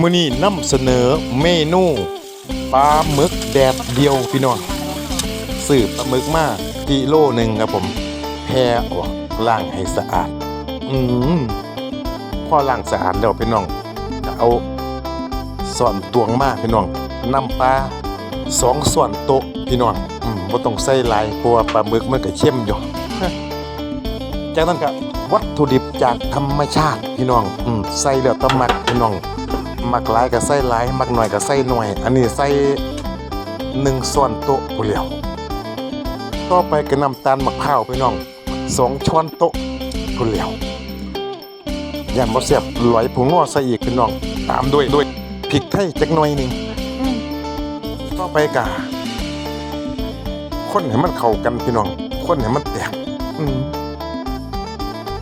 มื้อนี้นำเสนอเมนูปลาหมึกแดดเดียวพี่น้องซื้อปลาหมึกมากิโลหนึ่งครับผมแพ่ออกล้างให้สะอาด อืมพอล้างสะอาดแล้วพี่น้องก็เอาส่วนตวงมาพี่น้องนำปลาสองส่วนโตพี่น้องอืมบ่ต้องใส่หลายเพราะว่าปลาหมึกมันก็เข้มอยู่จากนั้นก็วัตถุดิบจากธรรมชาติพี่น้องอืมใส่แล้วต้องมักพี่น้อง มักหลายก็ใส่หลายมักหน่อยก็ใส่หน่อย อันนี้ใส่หนึ่งส่วนโต๊ะผู้เดียวต่อไปก็น้ำตาลมะพร้าวพี่น้องสองช้อนโต๊ะผู้เดียวย่านบ่เสียบลอยผงงอใส่อีกพี่น้องตามด้วยด้วยพริกไทยจักหน่อยหนึงต่อไปก็คนให้มันเข้ากันพี่น้อง คนให้มันแตก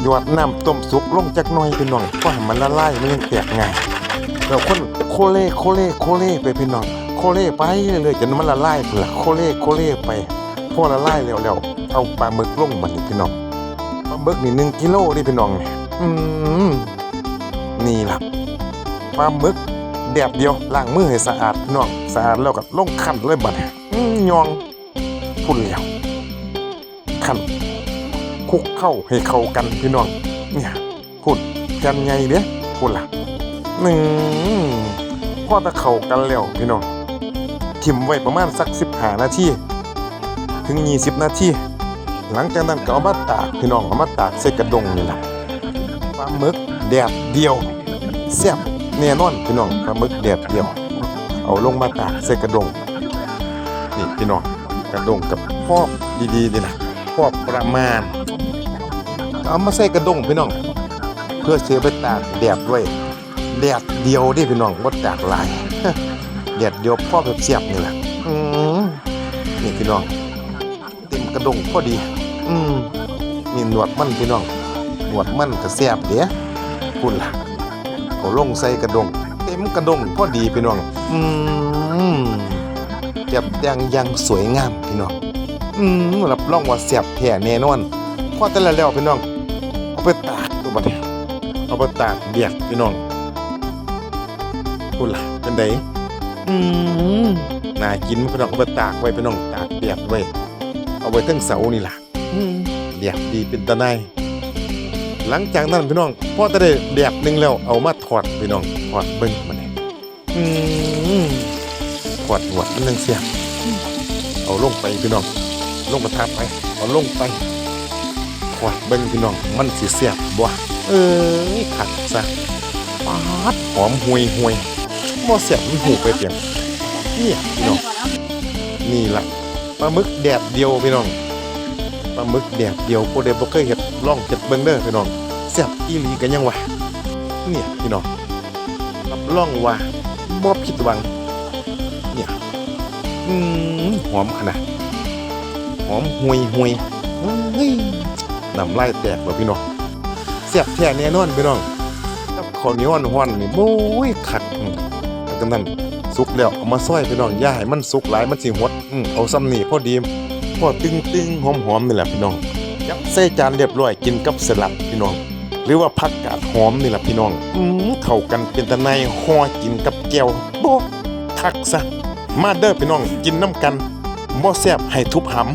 หยอดน้ำต้มสุกลงจักหน่อยพี่น้องเพราะให้มันละลายมันยังแตกง่าย แล้วคนโคเล่โคเล่โคเล่ไปพี่น้องโคเล่ไปเรื่อยๆจนมันละลายเปล่าโคเล่โคเล่ไปพอละลายแล้วแล้วเอาปลาหมึกลงมันนี่พี่น้องปลาหมึกนี่หนึ่งกิโลนี่พี่น้องนี่อืมนี่ล่ะปลาหมึกแดดเดียวล้างมือให้สะอาดพี่น้องสะอาดแล้วก็ลงขันเลยบัดอืมยองพุ่นแล้วขันคุกเข้าให้เข้ากันพี่น้องเนี่ยพูดกันไงเด้พูดล่ะ นึ่งพ่อตะเข้ากันแล้วพี่น้องทิมไว้ประมาณสักสิบห้านาทีถึงยี่สิบนาทีหลังจากนั้นก็เอามาตากพี่น้องเอามาตากใส่กระดงนี่แหละปลาหมึกแดดเดียวแซ่บแน่นอนพี่น้องปลาหมึกแดดเดียว เอาลงมาตากใส่กระดงนี่พี่น้องกระดงกับพอกดีๆนี่แหละพอกประมาณเอามาใส่กระดงพี่น้อง เพื่อเชื้อไปตากแดดด้วย แดดเดียวดิพี่น้องว่าตากลายแดดเดียวพ่อแบบเสียบนี่แหละอืมนี่พี่น้องเต็มกระดงพอดี อืมนี่หนวดมันพี่น้องหนวดมันก็แซ่บเด้คุณล่ะเอาลงใส่กระดง เต็มกระดงพอดีพี่น้อง อืมเก็บแดงยังสวยงามพี่น้อง อืมรับรองว่าแซ่บแท้แน่นอนพอแต่ละแล้วพี่น้อง เอาไปตากตัวบัดนี้เอาไปตากเบียกพี่น้อง พูดล่ะเป็นไดอืมน่ากินไหมพี่น้องเอาไปตากไว้พี่น้องตากเบียกไว้ เอาไว้ตั้งเสานี่ล่ะอืมเบียกดีเป็นตะไนหลังจากนั้นพี่น้องพอจะได้แบบหนึงแล้วเอามาถอดพี่น้องถอดเบิ้งมาเนี่ยอืมถอดหนวดมันยังเสียบเอาลงไปพี่น้องลงกระทะไปเอาลงไปขวดเบิ่งพี่น้องมันสิเสียบบ่เอ้ยขัดซะปาดหอมห่วยห่วย บ่เสียบมันหูไปเพียงเนี่ยพี่น้องนี่ล่ะปลาหมึกแดดเดียวพี่น้องปลาหมึกแดดเดียวผู้ใดบเคยเฮ็ดลองเฮ็ดเบิ่งเด้อพี่น้องเสียบอีหลีกันยังวะเนี่ยพี่น้องรับรองว่าบ่ผิดหวังเนี่ยอืมหอมขนาดหอมห่วยห่วยเฮ้ยน้ำลายแตกแล้วพี่น้องเสียบแท้แน่นอนพี่น้องกับข้าวเหนียวห้อนๆนี่โอ้ยขัด อืมแล้วกันนั้นสุกแล้วเอามาซอยพี่น้องย่าให้มันสุกหลายมันสิหดอืมเอาซ้ำนี่พอดีพอตึงๆหอมๆนี่แหละพี่น้องยับใส่จานเรียบร้อยกินกับสลัดพี่น้อง หรือว่าผักกาดหอมนี่แหละพี่น้องอืมเข้ากันเป็นตะไนห่อกินกับแก้วโบ๊ะคักซะมาเด้อพี่น้องกินน้ำกันบ่แซ่บให้ทุบหำ